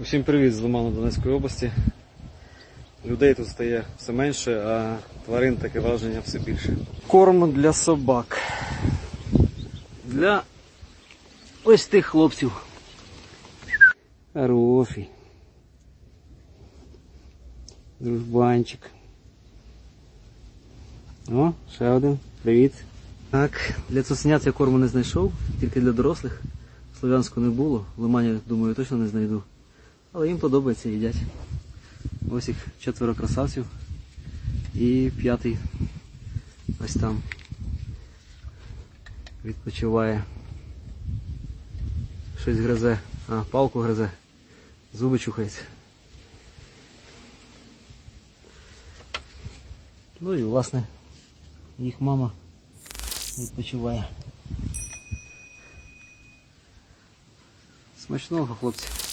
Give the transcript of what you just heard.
Усім привіт з Лиману Донецької області. Людей тут стає все менше, а тварин таке враження все більше. Корм для собак. Для ось тих хлопців. Хороший. Дружбанчик. О, ще один. Привіт. Так, для цуценят я корму не знайшов, тільки для дорослих. Слов'янську не було. В Лимані, думаю, точно не знайду. Але їм подобається, їдять. Ось їх четверо красавців. І п'ятий ось там відпочиває. Щось гризе. А, палку гризе. Зуби чухається. Ну і власне їх мама відпочиває. Смачного, хлопці.